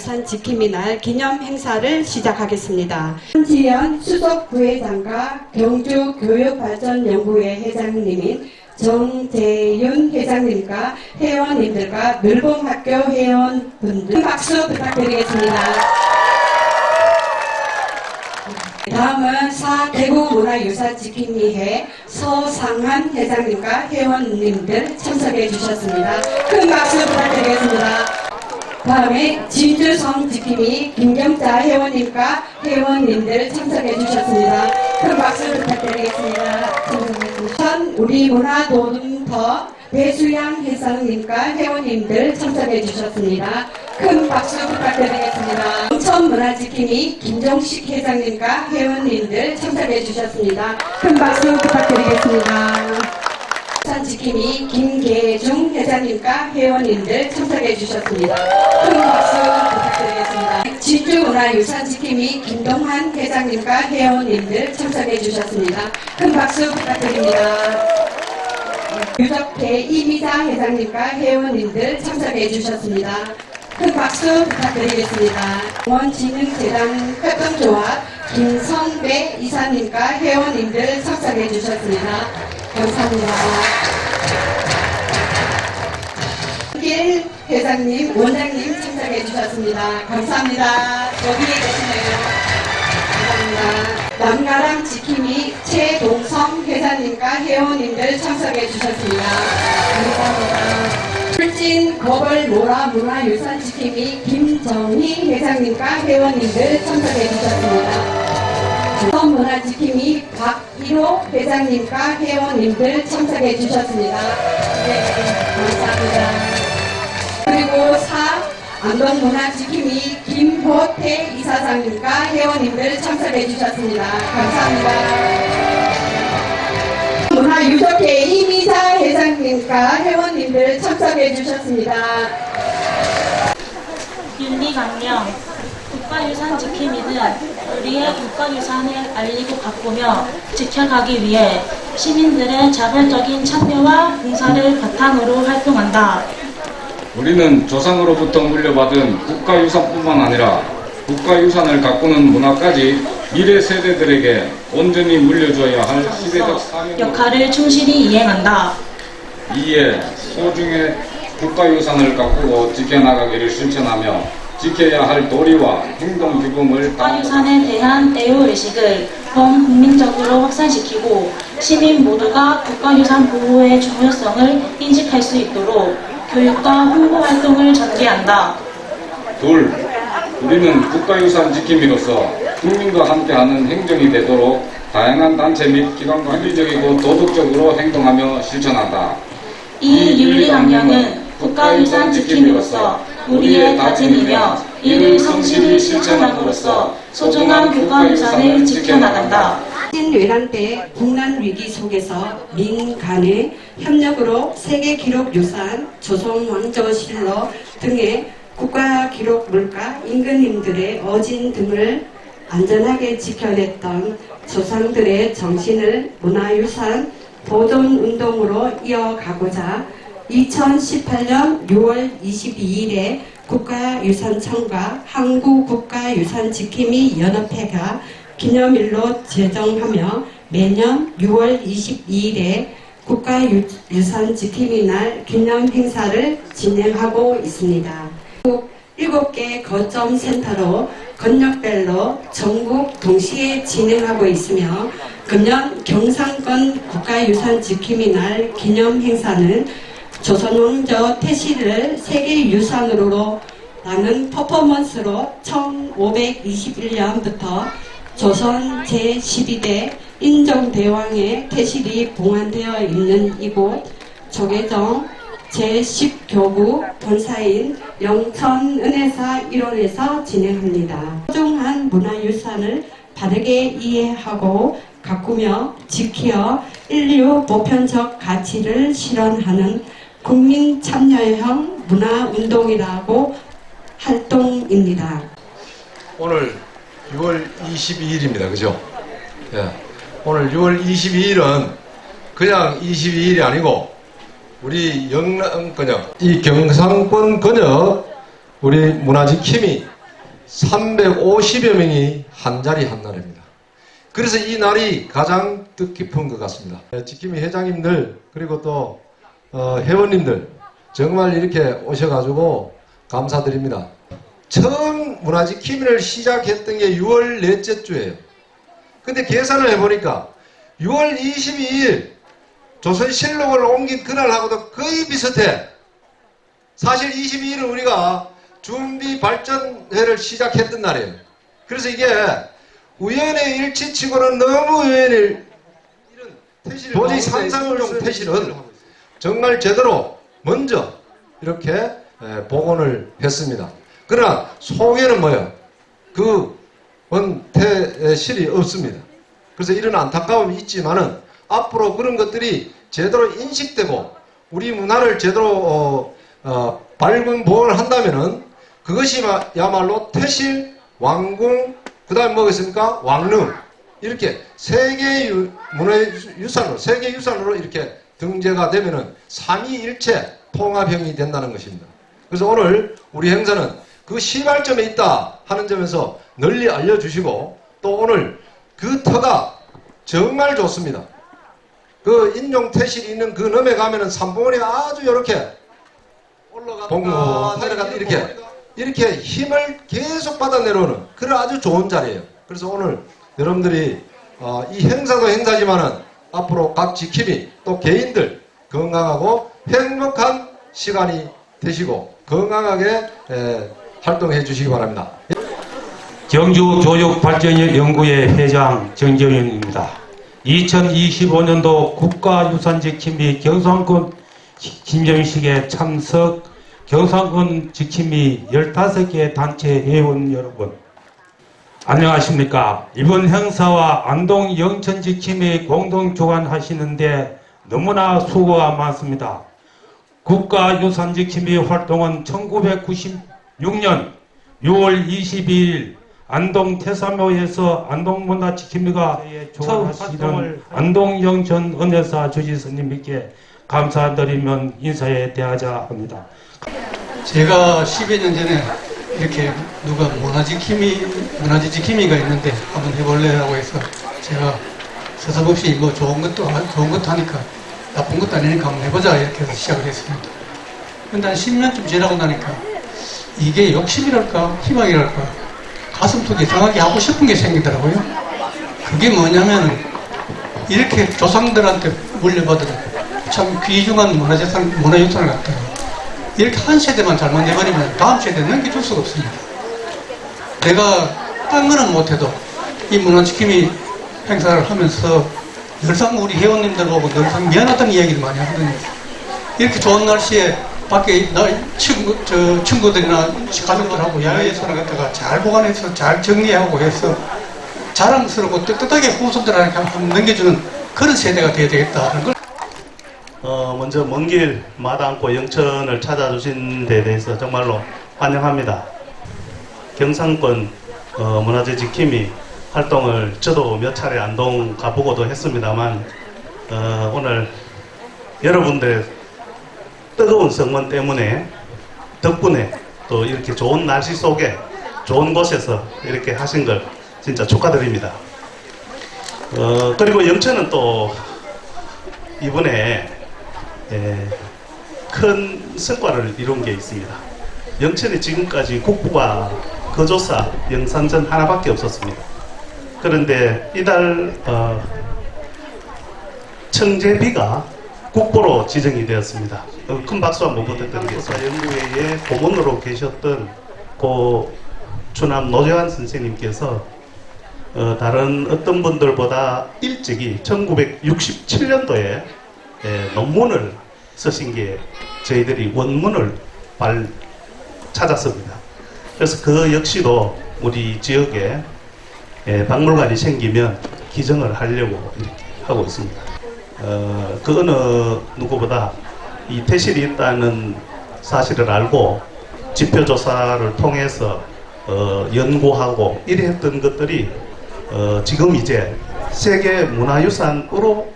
국가유산 지킴이 날 기념 행사를 시작하겠습니다. 한지연 수석 부회장과 경주 교육발전연구회 회장님인 정재윤 회장님과 회원님들과 늘봉학교 회원분들 박수 부탁드리겠습니다. 다음은 사 대구문화유산 지킴이회 서상한 회장님과 회원님들 참석해 주셨습니다. 큰 박수 부탁드리겠습니다. 다음에 진주성 지킴이 김경자 회원님과 회원님들 참석해 주셨습니다. 큰 박수 부탁드리겠습니다. 선 우리 문화도움터 배수양 회장님과 회원님들 참석해 주셨습니다. 큰 박수 부탁드리겠습니다. 청문화지킴이 김종식 회장님과 회원님들 참석해 주셨습니다. 큰 박수 부탁드리겠습니다. 산 지킴이 김계중 회장님과 회원님들 참석해 주셨습니다. 큰 박수 부탁드리겠습니다. 진주문화유산 지킴이 김동환 회장님과 회원님들 참석해 주셨습니다. 큰 박수 부탁드립니다. 유적회 이미자 회장님과 회원님들 참석해 주셨습니다. 큰 박수 부탁드리겠습니다. 원진흥재단 활동조합 김성배 이사님과 회원님들 참석해 주셨습니다. 감사합니다. 길 회장님, 원장님 참석해 주셨습니다. 감사합니다. 여기 계시네요. 감사합니다. 남가랑 지킴이 최동성 회장님과 회원님들 참석해 주셨습니다. 감사합니다. 풀진 거벌 모라 문화유산 지킴이 김정희 회장님과 회원님들 참석해 주셨습니다. 문화지킴이 박일호 회장님과 회원님들 참석해 주셨습니다. 네, 감사합니다. 그리고 사 안동문화지킴이 김호태 이사장님과 회원님들 참석해 주셨습니다. 감사합니다. 문화유적회 이미자 회장님과 회원님들 참석해 주셨습니다. 윤리강령 국가유산 지킴이는 우리의 국가 유산을 알리고 가꾸며 지켜가기 위해 시민들의 자발적인 참여와 봉사를 바탕으로 활동한다. 우리는 조상으로부터 물려받은 국가유산뿐만 아니라 국가유산을 가꾸는 문화까지 미래 세대들에게 온전히 물려줘야 할 시대적 역할을 충실히 이행한다. 이에 소중히 국가유산을 가꾸고 지켜나가기를 실천하며 지켜야 할 도리와 행동 규범을 국가유산에 대한 애호의식을 범국민적으로 확산시키고 시민 모두가 국가유산 보호의 중요성을 인식할 수 있도록 교육과 홍보 활동을 전개한다. 둘, 우리는 국가유산 지킴이로서 국민과 함께하는 행정이 되도록 다양한 단체 및 기관과 윤리적이고 도덕적으로 행동하며 실천한다. 이 윤리강령은 국가유산 지킴이로서 우리의 다짐이며 이를 성실히 실천함으로써 소중한 국가유산을 지켜나간다. 신외란 때 국난 위기 속에서 민간의 협력으로 세계기록유산, 조선왕조실록 등의 국가기록물가 임금님들의 어진 등을 안전하게 지켜냈던 조상들의 정신을 문화유산 보존운동으로 이어가고자 2018년 6월 22일에 국가유산청과 한국국가유산지킴이 연합회가 기념일로 제정하며 매년 6월 22일에 국가유산지킴이 날 기념 행사를 진행하고 있습니다. 전국 7개 거점 센터로 건역별로 전국 동시에 진행하고 있으며 금년 경상권 국가유산 지킴이 날 기념 행사는 조선왕조 태시를 세계유산으로 라는 퍼포먼스로 1521년부터 조선 제12대 인정대왕의 태실이 봉안되어 있는 이곳 조계정 제10교구 본사인 영천은혜사 일원에서 진행합니다. 소중한 문화유산을 바르게 이해하고 가꾸며 지켜 인류 보편적 가치를 실현하는 국민 참여형 문화운동이라고 활동입니다. 오늘 6월 22일입니다. 그죠? 예. 오늘 6월 22일은 그냥 22일이 아니고 우리 영남 근역, 이 경상권 근역 우리 문화지킴이 350여 명이 한 자리 한 날입니다. 그래서 이 날이 가장 뜻깊은 것 같습니다. 예, 지킴이 회장님들 그리고 또 어, 회원님들 정말 이렇게 오셔가지고 감사드립니다. 처음 문화지킴이를 시작했던 게 6월 넷째 주예요. 근데 계산을 해보니까 6월 22일 조선실록을 옮긴 그날하고도 거의 비슷해. 사실 22일은 우리가 준비 발전회를 시작했던 날이에요. 그래서 이게 우연의 일치치고는 너무 우연의 도저히 상상을용 태실은 정말 제대로 먼저 이렇게 에, 복원을 했습니다. 그러나 속에는 뭐예요? 그 원태실이 없습니다. 그래서 이런 안타까움이 있지만은 앞으로 그런 것들이 제대로 인식되고 우리 문화를 제대로 어, 어, 밝은 보호를 한다면은 그것이 마- 야말로 태실, 왕궁, 그 다음에 뭐겠습니까? 왕릉 이렇게 세계 유- 문화유산으로 세계 유산으로 이렇게 등재가 되면은 삼위일체 통합형이 된다는 것입니다. 그래서 오늘 우리 행사는 그 시발점에 있다 하는 점에서 널리 알려주시고 또 오늘 그 터가 정말 좋습니다. 그 인용 태실이 있는 그 넘에 가면은 삼봉원이 아주 이렇게 올라갔다 봉- 내려갔다 이렇게 이렇게 힘을 계속 받아 내려오는 그런 아주 좋은 자리예요. 그래서 오늘 여러분들이 어, 이 행사도 행사지만은 앞으로 각 지킴이 또 개인들 건강하고 행복한 시간이 되시고 건강하게 에, 활동해 주시기 바랍니다. 경주 교육발전연구회 회장 정정현입니다. 2025년도 국가유산지킴이 경상권 김정식에 참석 경상권 지킴이 15개 단체 회원 여러분 안녕하십니까. 이번 행사와 안동 영천지킴이 공동 주관하시는데 너무나 수고가 많습니다. 국가유산지킴이 활동은 1996년 6월 22일 안동 태사묘에서 안동문화지킴이가 처음 하시던 안동영천 은혜사 주지스님께 감사드리면 인사에 대하자 합니다. 제가 10여 년 전에 이렇게 누가 문화지킴이, 문화지킴이가 있는데 한번 해볼래라고 해서 제가 서슴없이 뭐 좋은 것도, 하- 좋은 것도 하니까 나쁜 것도 아니니까 한번 해보자 이렇게 해서 시작을 했습니다. 근데 한 10년쯤 지나고 나니까 이게 욕심이랄까, 희망이랄까, 가슴 속에 이상하게 하고 싶은 게 생기더라고요. 그게 뭐냐면 이렇게 조상들한테 물려받은 참 귀중한 문화재산, 문화유산을 갖다가 이렇게 한 세대만 잘못해버리면 다음 세대에 넘겨줄 수가 없습니다. 내가 딴 거는 못해도 이 문화지킴이 행사를 하면서 늘상 우리 회원님들 보고 늘상 미안하다는 이야기를 많이 하거든요. 이렇게 좋은 날씨에 밖에 나 친구, 저 친구들이나 가족들하고 야외에서는 갖다가 잘 보관해서 잘 정리하고 해서 자랑스럽고 떳떳하게 후손들한테 한번 넘겨주는 그런 세대가 되어야 되겠다는 걸 어, 먼저 먼 길 마다 않고 영천을 찾아주신 데 대해서 정말로 환영합니다. 경상권 어, 문화재 지킴이 활동을 저도 몇 차례 안동 가보고도 했습니다만 어, 오늘 여러분들의 뜨거운 성원 때문에 덕분에 또 이렇게 좋은 날씨 속에 좋은 곳에서 이렇게 하신 걸 진짜 축하드립니다. 어, 그리고 영천은 또 이번에 예, 큰 성과를 이룬 게 있습니다. 영천에 지금까지 국부가 거조사 영산전 하나밖에 없었습니다. 그런데 이달 어, 청제비가 국보로 지정이 되었습니다. 어, 큰 박수 한번 부탁드리겠습니다. 연구회의 고문으로 계셨던 고 추남 노재환 선생님께서 어, 다른 어떤 분들보다 일찍이 1967년도에 예, 논문을 쓰신 게 저희들이 원문을 발 찾았습니다. 그래서 그 역시도 우리 지역에 예, 박물관이 생기면 기증을 하려고 이렇게 하고 있습니다. 어, 그 어느 누구보다 이 태실이 있다는 사실을 알고 지표 조사를 통해서 어, 연구하고 이래 했던 것들이 어, 지금 이제 세계 문화유산으로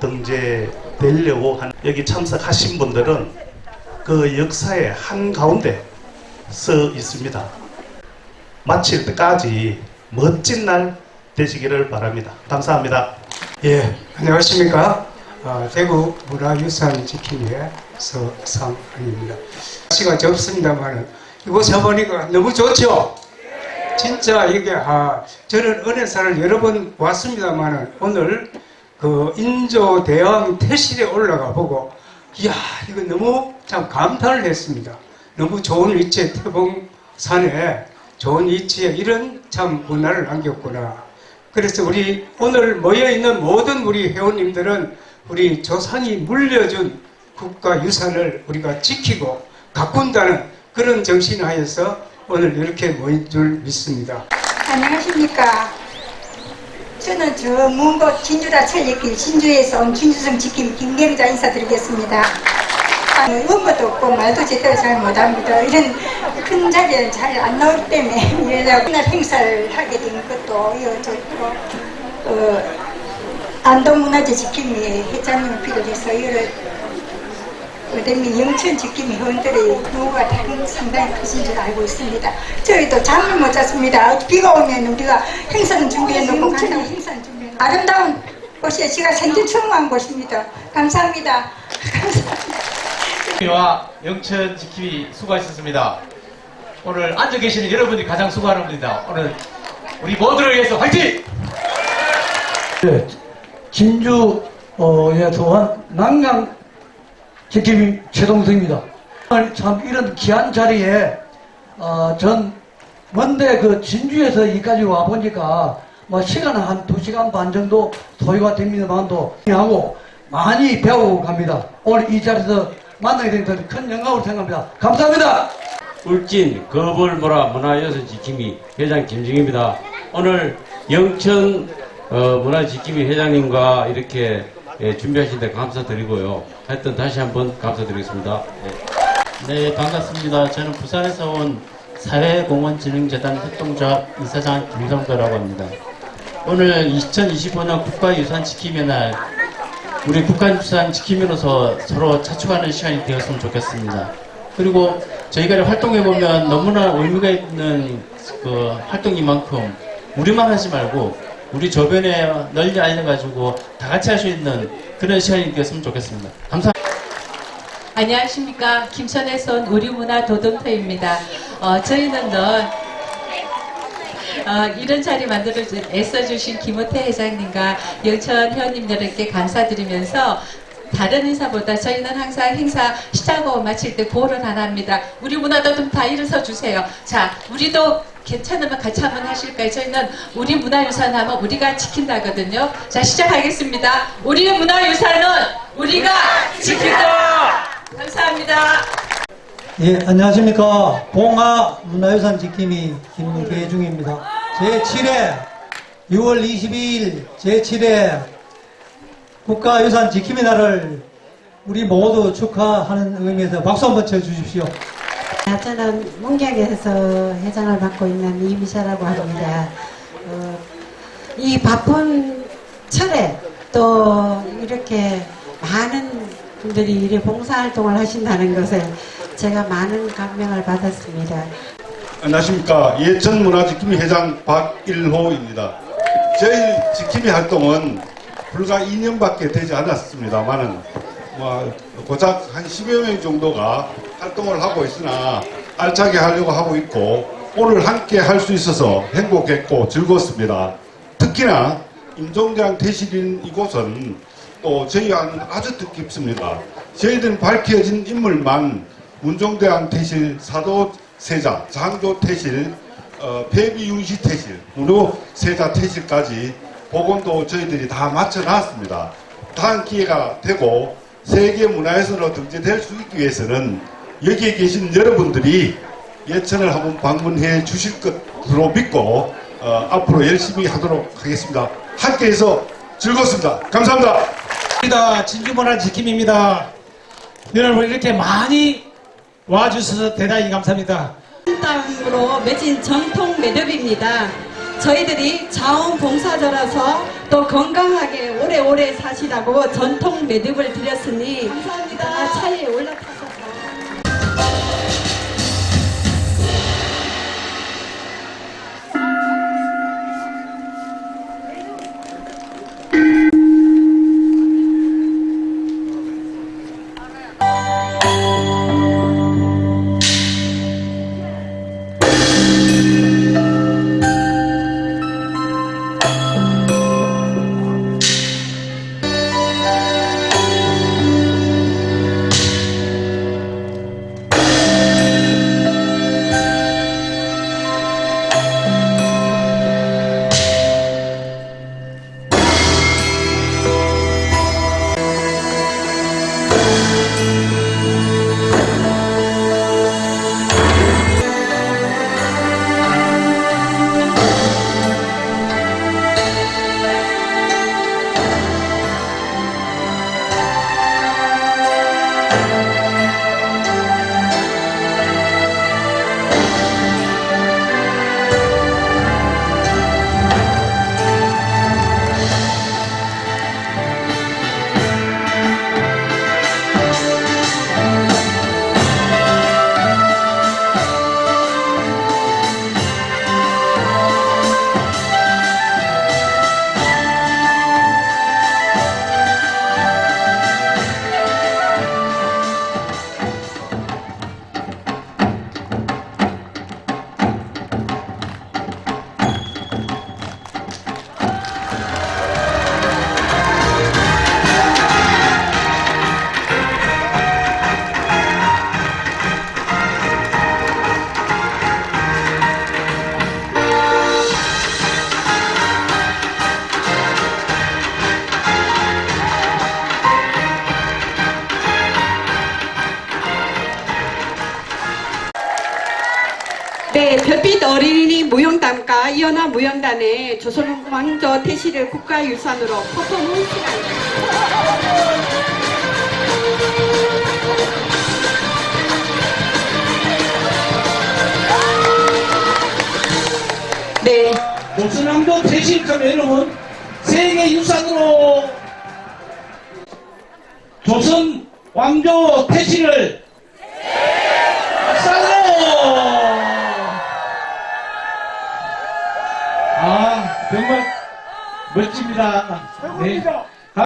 등재되려고 한 여기 참석하신 분들은 그 역사의 한 가운데 서 있습니다. 마칠 때까지 멋진 날 되시기를 바랍니다. 감사합니다. 예, 안녕하십니까. 아, 대구 문화유산 지킴이의 서상입니다. 시가 적습니다만 이곳에 보니까 너무 좋죠? 진짜 이게, 아, 저는 은혜사를 여러 번 왔습니다만 오늘 그 인조 대왕 태실에 올라가 보고, 이야, 이거 너무 참 감탄을 했습니다. 너무 좋은 위치에 태봉산에 좋은 위치에 이런 참 문화를 남겼구나. 그래서 우리 오늘 모여 있는 모든 우리 회원님들은 우리 조상이 물려준 국가 유산을 우리가 지키고 가꾼다는 그런 정신 하에서 오늘 이렇게 모인 줄 믿습니다. 안녕하십니까. 저는 저 문고 진주라 천리길 진주에서 온 진주성 지킴 김경자 인사드리겠습니다. 아, 음악도 없고 말도 제대로 잘 못합니다. 이런 큰 자리에 잘 안 나오기 때문에 이러다 날 행사를 하게 된 것도 이어졌고 어, 안동문화재 지킴이 회장님을 비롯해서 이를 의대미 영천 지킴이 회원들의 노가 다른 상당히 크신 줄 알고 있습니다. 저희도 잠을 못 잤습니다. 비가 오면 우리가 행사는 준비해 놓고 간다고 행사는 준비해 아름다운 곳이에 제가 생전 처음 간 곳입니다. 감사합니다. 감사합니다. 와 영천 지킴이 수고하셨습니다. 오늘 앉아 계시는 여러분이 가장 수고하는 분입니다. 오늘 우리 모두를 위해서 화이팅! 네, 진주에 도한 남양 지킴이 최동석입니다. 오늘 참 이런 귀한 자리에 어, 전 먼데 그 진주에서 여기까지 와 보니까 뭐 시간은 한두 시간 반 정도 소요가 됩니다만도 하고 많이 배우고 갑니다. 오늘 이 자리에서 만나게 된 것은 큰 영광으로 생각합니다. 감사합니다. 울진 거벌모라 문화여서 지킴이 회장 김중입니다. 오늘 영천 어, 문화지킴이 회장님과 이렇게 예, 준비하신 데 감사드리고요. 하여튼 다시 한번 감사드리겠습니다. 네. 네, 반갑습니다. 저는 부산에서 온 사회공헌진흥재단 협동조합 이사장 김성도라고 합니다. 오늘 2025년 국가유산 지킴의 날, 우리 국가유산 지킴이로서 서로 자축하는 시간이 되었으면 좋겠습니다. 그리고 저희가 활동해보면 너무나 의미가 있는 그 활동인 만큼 우리만 하지 말고 우리 주변에 널리 알려가지고 다 같이 할 수 있는 그런 시간이 되었으면 좋겠습니다. 감사합니다. 안녕하십니까. 김천에서 온 우리문화 도동터입니다. 어, 저희는 늘 어, 이런 자리 만들어 주- 애써주신 김호태 회장님과 영천 회원님들에게 감사드리면서 다른 행사보다 저희는 항상 행사 시작하고 마칠 때 보호를 안 합니다. 우리 문화도 좀 다 일어서 주세요. 자, 우리도 괜찮으면 같이 한번 하실까요? 저희는 우리 문화유산 하면 우리가 지킨다거든요. 자, 시작하겠습니다. 우리 문화유산은 우리가 지킨다! 감사합니다. 예, 안녕하십니까. 봉화 문화유산 지킴이 김계중입니다. 제7회 6월 22일 제7회 국가유산 지킴이 날을 우리 모두 축하하는 의미에서 박수 한번 쳐주십시오. 아, 저는 문경에서 회장을 맡고 있는 이미샤라고 합니다. 어, 이 바쁜 철에 또 이렇게 많은 분들이 이래 봉사활동을 하신다는 것에 제가 많은 감명을 받았습니다. 안녕하십니까. 예천 문화지킴이 회장 박일호입니다. 저희 지킴이 활동은 불과 2년밖에 되지 않았습니다만은 뭐 고작 한 10여 명 정도가 활동을 하고 있으나 알차게 하려고 하고 있고 오늘 함께 할 수 있어서 행복했고 즐거웠습니다. 특히나 임종장 대실인 이곳은 또 저희와는 아주 뜻깊습니다. 저희들은 밝혀진 인물만 문종대왕 태실, 사도 세자, 장조 태실, 어, 폐비윤시 태실, 무료 세자 태실까지 복원도 저희들이 다 마쳐놨습니다. 다음 기회가 되고 세계 문화유산으로 등재될 수 있기 위해서는 여기에 계신 여러분들이 예천을 한번 방문해 주실 것으로 믿고 어, 앞으로 열심히 하도록 하겠습니다. 함께해서 즐겁습니다. 감사합니다. 진주문화 지킴입니다. 여러분 이렇게 많이 와주셔서 대단히 감사합니다. 땅으로 맺은 전통 매듭입니다. 저희들이 자원봉사자라서 또 건강하게 오래오래 사시라고 전통 매듭을 드렸으니 감사합니다. 차에 올라타셔서 무용단과 이연화 무용단의 조선 왕조 태실을 국가유산으로 퍼포먼스가 네. 조선왕조 대실하면 여러분 세계유산으로 조선 왕조 태실을 싸로 정말 멋집니다. 네.